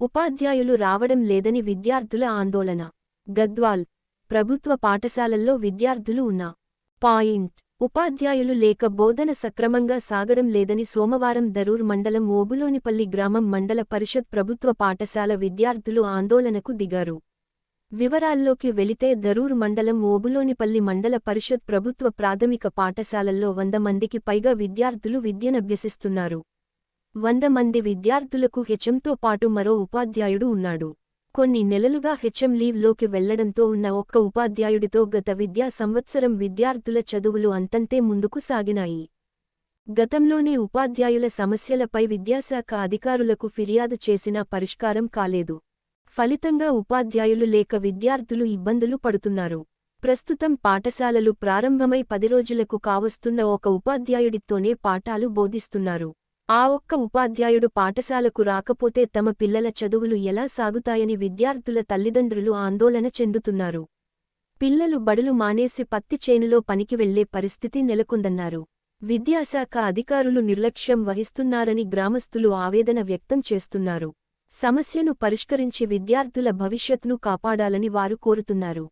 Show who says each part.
Speaker 1: ఉపాధ్యాయులు రావడం లేదని విద్యార్థుల ఆందోళన. గద్వాల్ ప్రభుత్వ పాఠశాలల్లో విద్యార్థులు ఉన్నా పాయింట్. ఉపాధ్యాయులు లేక బోధన సక్రమంగా సాగడం లేదని సోమవారం దరూర్ మండలం ఓబులోనిపల్లి గ్రామం మండల పరిషత్ ప్రభుత్వ పాఠశాల విద్యార్థులు ఆందోళనకు దిగారు. వివరాల్లోకి వెళితే దరూర్ మండలం ఓబులోనిపల్లి మండల పరిషత్ ప్రభుత్వ ప్రాథమిక పాఠశాలల్లో వంద మందికి పైగా విద్యార్థులు విద్యనభ్యసిస్తున్నారు వంద మంది విద్యార్థులకు హెచ్ఎంతో పాటు మరో ఉపాధ్యాయుడు ఉన్నాడు. కొన్ని నెలలుగా హెచ్ఎం లీవ్లోకి వెళ్ళడంతో ఉన్న ఒక్క ఉపాధ్యాయుడితో గత విద్యా సంవత్సరం విద్యార్థుల చదువులు అంతంతే ముందుకు సాగినాయి. గతంలోనే ఉపాధ్యాయుల సమస్యలపై విద్యాశాఖ అధికారులకు ఫిర్యాదు చేసినా పరిష్కారం కాలేదు. ఫలితంగా ఉపాధ్యాయులు లేక విద్యార్థులు ఇబ్బందులు పడుతున్నారు. ప్రస్తుతం పాఠశాలలు ప్రారంభమై పది రోజులకు కావస్తున్న ఒక ఉపాధ్యాయుడితోనే పాఠాలు బోధిస్తున్నారు. ఆ ఒక్క ఉపాధ్యాయుడు పాఠశాలకు రాకపోతే తమ పిల్లల చదువులు ఎలా సాగుతాయని విద్యార్థుల తల్లిదండ్రులు ఆందోళన చెందుతున్నారు. పిల్లలు బడులు మానేసి పత్తి చేనులో పనికి వెళ్ళే పరిస్థితి నెలకొందన్నారు. విద్యాశాఖ అధికారులు నిర్లక్ష్యం వహిస్తున్నారని గ్రామస్తులు ఆవేదన వ్యక్తం చేస్తున్నారు. సమస్యను పరిష్కరించి విద్యార్థుల భవిష్యత్ను కాపాడాలని వారు కోరుతున్నారు.